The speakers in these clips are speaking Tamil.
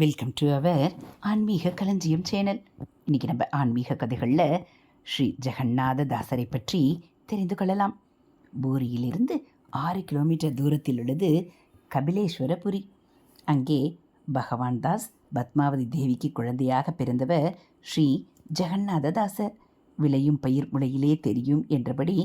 வெல்கம் டு அவர் ஆன்மீக களஞ்சியம் சேனல். இன்றைக்கி நம்ம ஆன்மீக கதைகளில் ஸ்ரீ ஜெகநாத தாசரை பற்றி தெரிந்து கொள்ளலாம். பூரியிலிருந்து ஆறு கிலோமீட்டர் தூரத்தில் உள்ளது கபிலேஸ்வரபுரி. அங்கே பகவான் தாஸ் பத்மாவதி தேவிக்கு குழந்தையாக பிறந்தவர் ஸ்ரீ ஜெகநாத தாசர். விளையும் பயிர் முளையிலே தெரியும் என்றபடி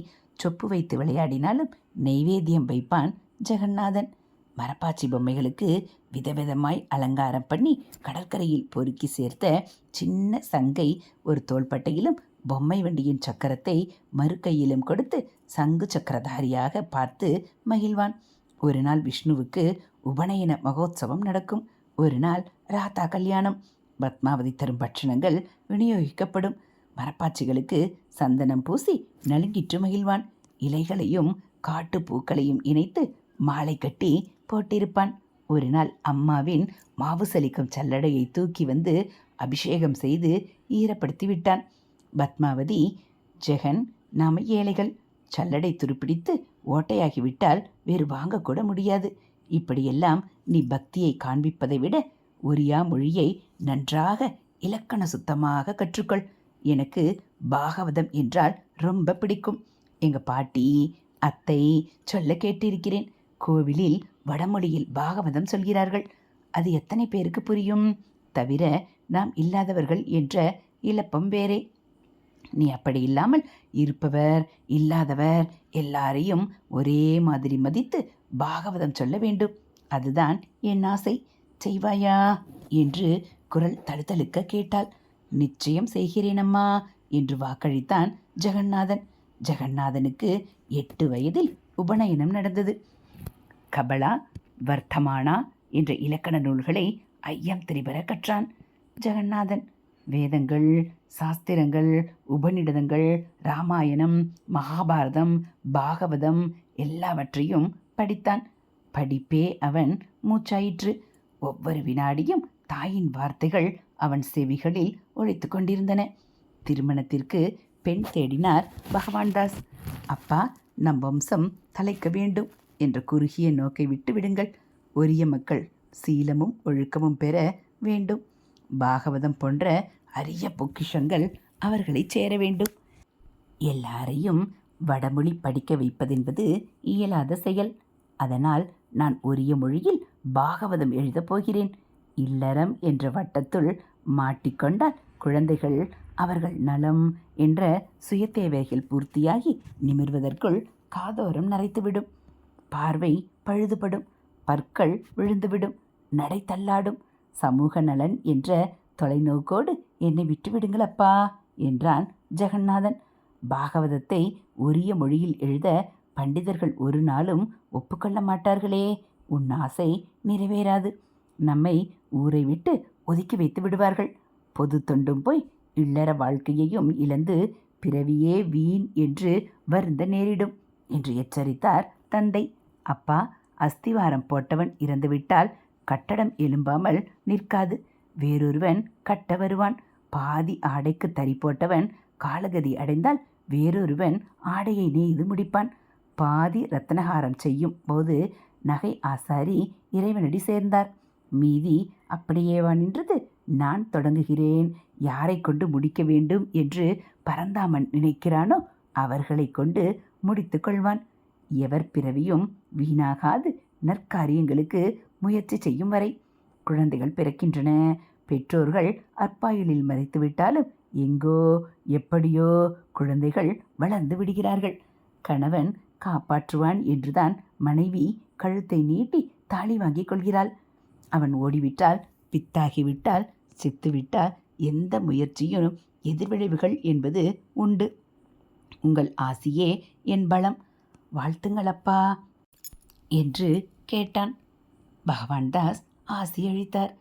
சொப்பு வைத்து விளையாடினாலும் நெய்வேத்தியம் வைப்பான் ஜெகநாதன். மரப்பாச்சி பொம்மைகளுக்கு விதவிதமாய் அலங்காரம் பண்ணி கடற்கரையில் பொறுக்கி சேர்த்த சின்ன சங்கை ஒரு தோள்பட்டையிலும் பொம்மை வண்டியின் சக்கரத்தை மறுக்கையிலும் கொடுத்து சங்கு சக்கரதாரியாக பார்த்து மகிழ்வான். ஒரு நாள் விஷ்ணுவுக்கு உபநயன மகோத்சவம் நடக்கும். ஒரு நாள் ராதா கல்யாணம். பத்மாவதி தரும் பட்சணங்கள் விநியோகிக்கப்படும். மரப்பாச்சிகளுக்கு சந்தனம் பூசி நலுங்கிற்று மகிழ்வான். இலைகளையும் காட்டு பூக்களையும் இணைத்து மாலை கட்டி போட்டிருப்பான். ஒரு நாள் அம்மாவின் மாவு சலிக்கும் சல்லடையை தூக்கி வந்து அபிஷேகம் செய்து ஈரப்படுத்தி விட்டான். பத்மாவதி ஜெகன் நாம ஏழைகள். சல்லடை துருப்பிடித்து ஓட்டையாகிவிட்டால் வேறு வாங்கக்கூட முடியாது. இப்படியெல்லாம் நீ பக்தியை காண்பிப்பதை விட ஒரியா மொழியை நன்றாக இலக்கண சுத்தமாக கற்றுக்கொள். எனக்கு பாகவதம் என்றால் ரொம்ப பிடிக்கும். எங்கள் பாட்டி அத்தை சொல்ல கேட்டிருக்கிறேன். கோவிலில் வடமொழியில் பாகவதம் சொல்கிறார்கள். அது எத்தனை பேருக்கு புரியும்? தவிர நாம் இல்லாதவர்கள் என்ற இழப்பம் வேறே. நீ அப்படி இல்லாமல் இருப்பவர் இல்லாதவர் எல்லாரையும் ஒரே மாதிரி மதித்து பாகவதம் சொல்ல வேண்டும். அதுதான் என் ஆசை. செய்வாயா? என்று குரல் தழுத்தழுக்க கேட்டாள். நிச்சயம் செய்கிறேனம்மா என்று வாக்களித்தான் ஜெகநாதன். ஜெகநாதனுக்கு எட்டு வயதில் உபநயனம் நடந்தது. கபலா வர்த்தமானா என்ற இலக்கண நூல்களை ஐயம் திரிபர கற்றான் ஜெகநாதன். வேதங்கள் சாஸ்திரங்கள் உபநிடதங்கள் ராமாயணம் மகாபாரதம் பாகவதம் எல்லாவற்றையும் படித்தான். படிப்பே அவன் மூச்சாயிற்று. ஒவ்வொரு வினாடியும் தாயின் வார்த்தைகள் அவன் செவிகளில் ஒழித்து கொண்டிருந்தன. திருமணத்திற்கு பெண் தேடினார் பகவான் தாஸ் அப்பா நம் வம்சம் தலைக்க வேண்டும். என்ற குறுகிய நோக்கை விட்டுவிடுங்கள் ஒரிய உரிய மக்கள் சீலமும் ஒழுக்கமும் பெற வேண்டும். பாகவதம் போன்ற அரிய பொக்கிஷங்கள் அவர்களை சேர வேண்டும். எல்லாரையும் வடமொழி படிக்க வைப்பதென்பது இயலாத செயல். அதனால் நான் உரிய மொழியில் பாகவதம் எழுதப் போகிறேன். இல்லறம் என்ற வட்டத்துள் மாட்டிக்கொண்டால் குழந்தைகள் அவர்கள் நலம் என்ற சுய தேவைகள் பூர்த்தியாகி நிமிர்வதற்குள் காதோரம் நரைத்துவிடும். பார்வை பழுதுபடும் பற்கள் விழுந்துவிடும் நடை தள்ளாடும் சமூக நலன் என்ற தொலைநோக்கோடு என்னை விட்டுவிடுங்களப்பா என்றான் ஜெகநாதன். பாகவதத்தை உரிய மொழியில் எழுத பண்டிதர்கள் ஒரு நாளும் ஒப்புக்கொள்ள மாட்டார்களே உன் ஆசை நிறைவேறாது. நம்மை ஊரை விட்டு ஒதுக்கி வைத்து விடுவார்கள். பொது தொண்டும் போய் இல்லற வாழ்க்கையையும் இழந்து பிறவியே வீண் என்று வருந்த நேரிடும் என்று எச்சரித்தார் தந்தை. அப்பா அஸ்திவாரம் போட்டவன் இறந்துவிட்டால் கட்டடம் எழும்பாமல் நிற்காது. வேறொருவன் கட்ட வருவான். பாதி ஆடைக்கு தறி போட்டவன் காலகதி அடைந்தால் வேறொருவன் ஆடையை நெய்து முடிப்பான். பாதி ரத்னஹாரம் செய்யும் போது நகை ஆசாரி இறைவனடி சேர்ந்தார். மீதி அப்படியேவா நின்றது? நான் தொடங்குகிறேன். யாரை கொண்டு முடிக்க வேண்டும் என்று பரந்தாமன் நினைக்கிறானோ அவர்களை கொண்டு முடித்து கொள்வான். எவர் பிறவியும் வீணாகாது நற்காரியங்களுக்கு முயற்சி செய்யும் வரை. குழந்தைகள் பிறக்கின்றன. பெற்றோர்கள் அற்பாயுளில் மறைத்துவிட்டாலும் எங்கோ எப்படியோ குழந்தைகள் வளர்ந்து விடுகிறார்கள். கணவன் காப்பாற்றுவான் என்றுதான் மனைவி கழுத்தை நீட்டி தாலி வாங்கிக் கொள்கிறாள். அவன் ஓடிவிட்டால் பித்தாகிவிட்டால் செத்துவிட்டால் எந்த முயற்சியும் எதிர்விளைவுகள் என்பது உண்டு. உங்கள் ஆசியே என் பலம். வாழ்த்துங்களப்பா என்று கேட்டான். பகவான் தாஸ் ஆசியழித்தார்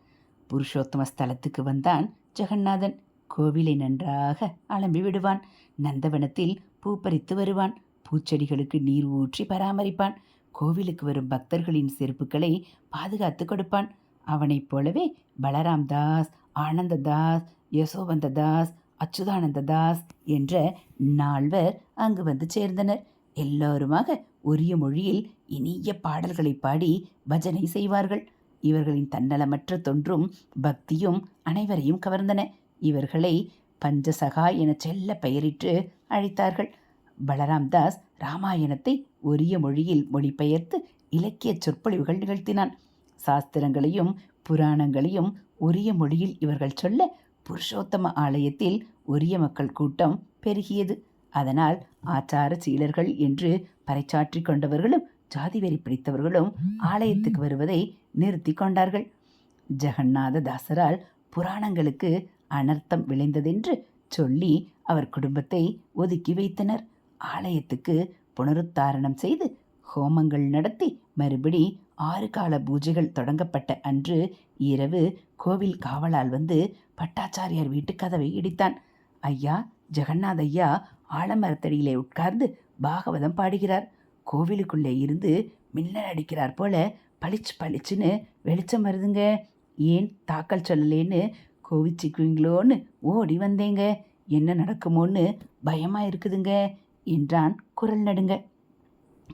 புருஷோத்தம ஸ்தலத்துக்கு வந்தான் ஜெகநாதன். கோவிலை நன்றாக அலம்பி விடுவான். நந்தவனத்தில் பூ பறித்து வருவான். பூச்செடிகளுக்கு நீர் ஊற்றி பராமரிப்பான். கோவிலுக்கு வரும் பக்தர்களின் செருப்புகளை பாதுகாத்து கொடுப்பான். அவனைப் போலவே பலராம் தாஸ் ஆனந்த தாஸ் யசோவந்த தாஸ் அச்சுதானந்த தாஸ் என்ற நால்வர் அங்கு வந்து சேர்ந்தனர். எல்லோருமாக உரிய மொழியில் இனிய பாடல்களை பாடி பஜனை செய்வார்கள். இவர்களின் தன்னலமற்ற தொன்றும் பக்தியும் அனைவரையும் கவர்ந்தன. இவர்களை பஞ்சசகா என செல்ல பெயரிட்டு அழைத்தார்கள். பலராம் தாஸ் ராமாயணத்தை உரிய மொழியில் மொழிபெயர்த்து இலக்கிய சொற்பொழிவுகள் நிகழ்த்தினான். சாஸ்திரங்களையும் புராணங்களையும் உரிய மொழியில் இவர்கள் சொல்ல புருஷோத்தம ஆலயத்தில் உரிய மக்கள் கூட்டம் பெருகியது. அதனால் ஆச்சார சீலர்கள் என்று பறைச்சாற்றி கொண்டவர்களும் ஜாதி வெறி பிடித்தவர்களும் ஆலயத்துக்கு வருவதை நிறுத்தி கொண்டார்கள். ஜெகநாத தாசரால் புராணங்களுக்கு அனர்த்தம் விளைந்ததென்று சொல்லி அவர் குடும்பத்தை ஒதுக்கி வைத்தனர். ஆலயத்துக்கு புனருத்தாரணம் செய்து ஹோமங்கள் நடத்தி மறுபடி ஆறு கால பூஜைகள் தொடங்கப்பட்ட அன்று இரவு கோவில் காவலால் வந்து பட்டாச்சாரியார் வீட்டு கதவை இடித்தான். ஐயா ஜெகநாத் ஐயா ஆலமரத்தடியிலே உட்கார்ந்து பாகவதம் பாடுகிறார். கோவிலுக்குள்ளே இருந்து மின்னல் அடிக்கிறார் போல பளிச்சு பளிச்சுன்னு வெளிச்சம் வருதுங்க. ஏன் தாக்கல் சொல்லலேன்னு கோவிச்சுக்குவீங்களோன்னு ஓடி வந்தேங்க. என்ன நடக்குமோன்னு பயமாக இருக்குதுங்க என்றான் குரல் நடுங்க.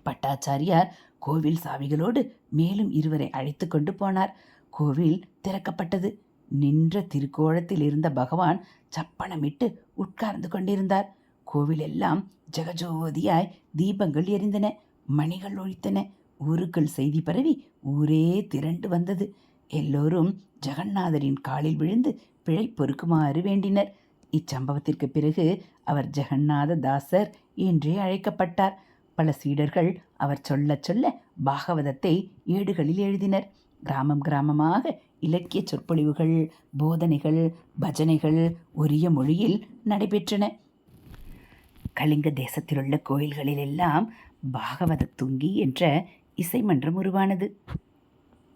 பட்டாச்சாரியார் கோவில் சாவிகளோடு மேலும் இருவரை அழைத்து கொண்டு போனார். கோவில் திறக்கப்பட்டது. நின்ற திருக்கோலத்தில் இருந்த பகவான் சப்பனமிட்டு உட்கார்ந்து கொண்டிருந்தார். கோவிலெல்லாம் ஜெகஜோதியாய் தீபங்கள் எரிந்தன மணிகள் ஒழித்தன. ஊருக்குள் செய்தி பரவி ஊரே திரண்டு வந்தது. எல்லோரும் ஜெகநாதரின் காலில் விழுந்து பிழை பொறுக்குமாறு வேண்டினர். இச்சம்பவத்திற்கு பிறகு அவர் ஜெகநாத தாசர் என்றே அழைக்கப்பட்டார். பல சீடர்கள் அவர் சொல்ல சொல்ல பாகவதத்தை ஏடுகளில் எழுதினர். கிராமம் கிராமமாக இலக்கிய சொற்பொழிவுகள் போதனைகள் பஜனைகள் உரிய மொழியில் நடைபெற்றன. கலிங்க தேசத்திலுள்ள கோயில்களிலெல்லாம் பாகவத துங்கி என்ற இசைமன்றம் உருவானது.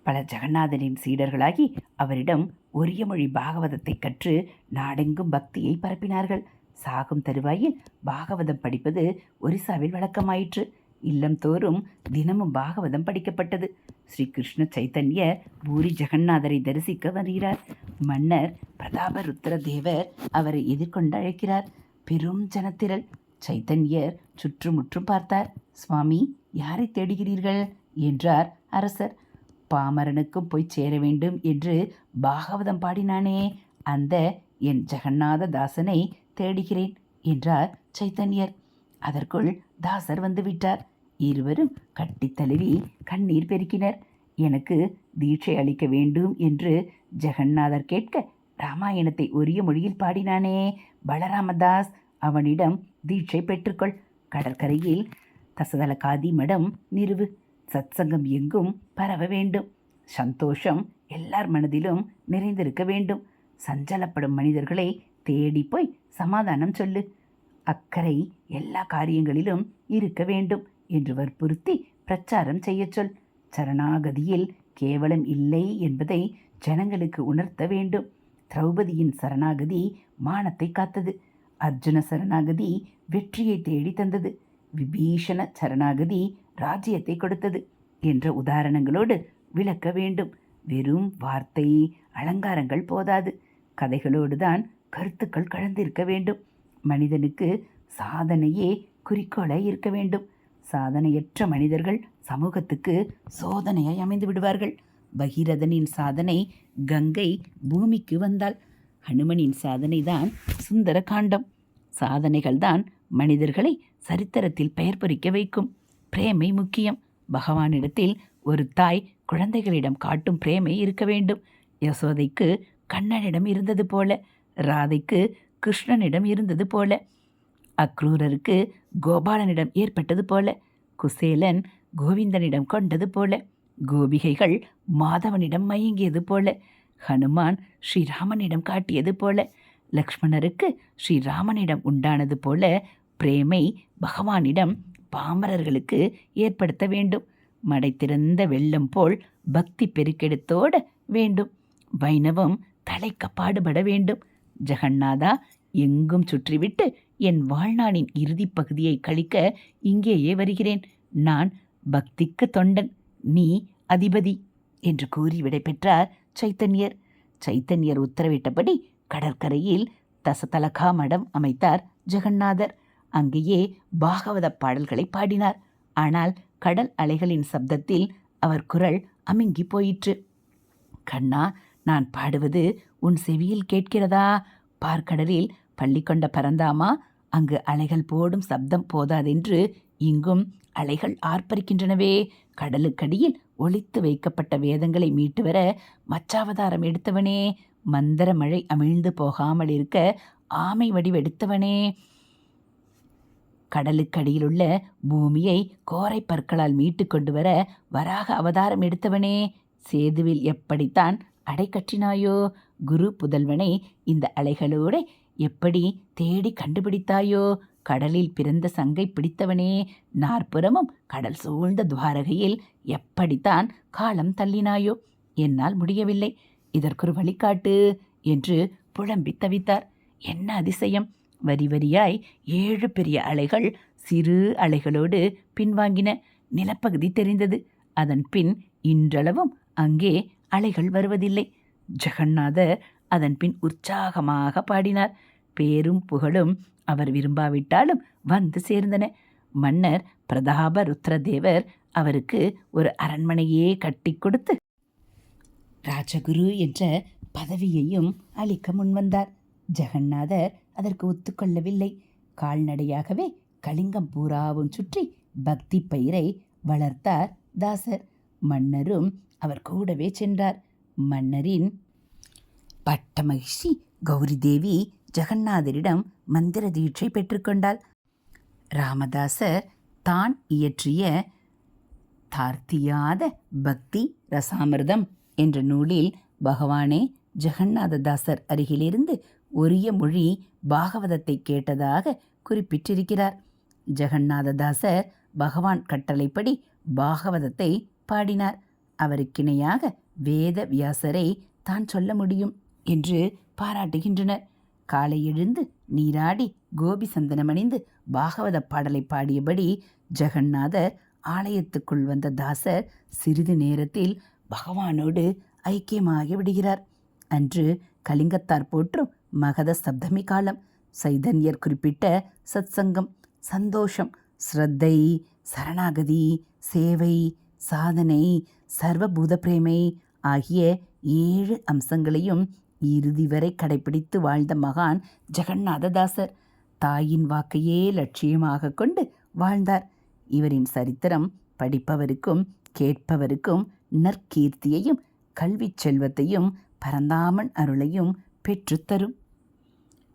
பல ஜெகநாதனின் சீடர்களாகி அவரிடம் உரிய மொழி பாகவதத்தை கற்று நாடெங்கும் பக்தியை பரப்பினார்கள். சாகும் தருவாயில் பாகவதம் படிப்பது ஒரிசாவில் வழக்கமாயிற்று. இல்லம் தோறும் தினமும் பாகவதம் படிக்கப்பட்டது. ஸ்ரீ கிருஷ்ண சைத்தன்ய பூரி ஜெகநாதரை தரிசிக்க வருகிறார். மன்னர் பிரதாப தேவர் அவரை எதிர்கொண்டு அழைக்கிறார். பெரும் ஜனத்திரள். சைத்தன்யர் சுற்றுமுற்றும் பார்த்தார். சுவாமி யாரை தேடுகிறீர்கள்? என்றார் அரசர். பாமரனுக்கும் போய் சேர வேண்டும் என்று பாகவதம் பாடினானே. அந்த என் ஜெகநாத தாசனை தேடுகிறேன் என்றார் சைத்தன்யர். அதற்குள் தாசர் வந்துவிட்டார் இருவரும் கட்டித் தழுவி கண்ணீர் பெருக்கினர். எனக்கு தீட்சை அளிக்க வேண்டும் என்று ஜெகநாதர் கேட்க ராமாயணத்தை உரிய மொழியில் பாடினானே. பலராமதாஸ் அவனிடம் தீட்சை பெற்றுக்கொள். கடற்கரையில் தசதல காதி மடம் நிறுவு. சத்சங்கம் எங்கும் பரவ வேண்டும். சந்தோஷம் எல்லார் மனதிலும் நிறைந்திருக்க வேண்டும். சஞ்சலப்படும் மனிதர்களை தேடி போய் சமாதானம் சொல்லு. அக்கறை எல்லா காரியங்களிலும் இருக்க வேண்டும். என்று வற்புறுத்தி பிரச்சாரம் செய்யச் சொல். சரணாகதியில் கேவலம் இல்லை என்பதை ஜனங்களுக்கு உணர்த்த வேண்டும். திரௌபதியின் சரணாகதி மானத்தை காத்தது. அர்ஜுன சரணாகதி வெற்றியை தேடி தந்தது. விபீஷண சரணாகதி ராஜ்யத்தை கொடுத்தது என்ற உதாரணங்களோடு விளக்க வேண்டும். வெறும் வார்த்தை அலங்காரங்கள் போதாது. கதைகளோடு தான் கருத்துக்கள் கலந்திருக்க வேண்டும். மனிதனுக்கு சாதனையே குறிக்கோளாய் இருக்க வேண்டும். சாதனையற்ற மனிதர்கள் சமூகத்துக்கு சோதனையாய் அமைந்து விடுவார்கள். பகீரதனின் சாதனை கங்கை பூமிக்கு வந்தாள் ஹனுமனின் சாதனை தான் சுந்தர காண்டம் சாதனைகள்தான் மனிதர்களை சரித்திரத்தில் பெயர் பொறிக்க வைக்கும். பிரேமை முக்கியம். பகவானிடத்தில் ஒரு தாய் குழந்தைகளிடம் காட்டும் பிரேமை இருக்க வேண்டும். யசோதைக்கு கண்ணனிடம் இருந்தது போல ராதைக்கு கிருஷ்ணனிடம் இருந்தது போல அக்ரூரருக்கு கோபாலனிடம் ஏற்பட்டது போல குசேலன் கோவிந்தனிடம் கொண்டது போல கோபிகைகள் மாதவனிடம் மயங்கியது போல ஹனுமான் ஸ்ரீராமனிடம் காட்டியது போல லக்ஷ்மணருக்கு ஸ்ரீராமனிடம் உண்டானது போல பிரேமை பகவானிடம் பாமரர்களுக்கு ஏற்படுத்த வேண்டும். மடை திறந்த வெள்ளம் போல் பக்தி பெருக்கெடுத்தோட வேண்டும். வைணவம் தலைக்க பாடுபட வேண்டும். ஜெகநாதா எங்கும் சுற்றிவிட்டு என் வாழ்நாளின் இறுதிப் பகுதியை கழிக்க இங்கேயே வருகிறேன். நான் பக்திக்கு தொண்டன். நீ அதிபதி என்று கூறி விடைபெற்றார் சைத்தன்யர். சைத்தன்யர் உத்தரவிட்டபடி கடற்கரையில் தசதலகா மடம் அமைத்தார் ஜெகநாதர். அங்கேயே பாகவத பாடல்களை பாடினார். ஆனால் கடல் அலைகளின் சப்தத்தில் அவர் குரல் அமுங்கி போயிற்று. கண்ணா நான் பாடுவது உன் செவியில் கேட்கிறதா? பார்க்கடலில் பள்ளி கொண்ட பரந்தாமா அங்கு அலைகள் போடும் சப்தம் போதாதென்று இங்கும் அலைகள் ஆர்ப்பரிக்கின்றனவே. கடலுக்கடியில் ஒளித்து வைக்கப்பட்ட வேதங்களை மீட்டு வர மச்சாவதாரம் எடுத்தவனே. மந்திர மழை அமிழ்ந்து போகாமல் இருக்க ஆமை வடிவெடுத்தவனே. கடலுக்கடியிலுள்ள பூமியை கோரை பற்களால் மீட்டு கொண்டு வர வராக அவதாரம் எடுத்தவனே. சேதுவில் எப்படித்தான் அடை கட்டினாயோ. குரு புதல்வனை இந்த அலைகளோடு எப்படி தேடி கண்டுபிடித்தாயோ? கடலில் பிறந்த சங்கை பிடித்தவனே. நாற்புறமும் கடல் சூழ்ந்த துவாரகையில் எப்படித்தான் காலம் தள்ளினாயோ? என்னால் முடியவில்லை. இதற்கொரு வழிகாட்டு என்று புலம்பித் தவித்தார். என்ன அதிசயம்? வரி வரியாய் ஏழு பெரிய அலைகள் சிறு அலைகளோடு பின்வாங்கின. நிலப்பகுதி தெரிந்தது. அதன் பின் இன்றளவும் அங்கே அலைகள் வருவதில்லை. ஜெகநாதர் அதன் பின் உற்சாகமாக பாடினார். பேரும் புகழும் அவர் விரும்பாவிட்டாலும் வந்து சேர்ந்தன. மன்னர் பிரதாப ருத்ரதேவர் அவருக்கு ஒரு அரண்மனையே கட்டி கொடுத்து ராஜகுரு என்ற பதவியையும் அளிக்க முன்வந்தார். ஜெகநாதர் அதற்கு ஒத்துக்கொள்ளவில்லை கால்நடையாகவே கலிங்கம் பூராவும் சுற்றி பக்தி பயிரை வளர்த்தார் தாசர். மன்னரும் அவர் கூடவே சென்றார். மன்னரின் பட்ட மகிழ்ச்சி கௌரி தேவி ஜெகநாதரிடம் மந்திர தீட்சை பெற்றுக்கொண்டாள் ராமதாசர் தான் இயற்றிய தார்த்தியாத பக்தி ரசாமிர்தம் என்ற நூலில் பகவானே ஜெகநாததாசர் அருகிலிருந்து உரிய மொழி பாகவதத்தை கேட்டதாக குறிப்பிட்டிருக்கிறார். ஜெகநாததாசர் பகவான் கட்டளைப்படி பாகவதத்தை பாடினார். அவருக்கிணையாக வேத வியாசரை தான் சொல்ல முடியும். என்று பாராட்டுகின்றனர். காலை எழுந்து நீராடி கோபி சந்தனமணிந்து பாகவத பாடலை பாடியபடி ஜெகநாதர் ஆலயத்துக்குள் வந்த தாசர் சிறிது நேரத்தில் பகவானோடு ஐக்கியமாகி விடுகிறார். அன்று கலிங்கத்தார் போற்றும் மகத சப்தமி காலம் சைதன்யர் குறிப்பிட்ட சத்சங்கம் சந்தோஷம் ஸ்ரத்தை சரணாகதி சேவை சாதனை சர்வபூத பிரேமை ஆகிய ஏழு அம்சங்களையும் இறுதி வரை கடைபிடித்து வாழ்ந்த மகான் ஜெகநாததாசர் தாயின் வாக்கையே லட்சியமாக கொண்டு வாழ்ந்தார். இவரின் சரித்திரம் படிப்பவருக்கும் கேட்பவருக்கும் நற்கீர்த்தியையும் கல்விச் செல்வத்தையும் பரந்தாமன் அருளையும் பெற்றுத்தரும்.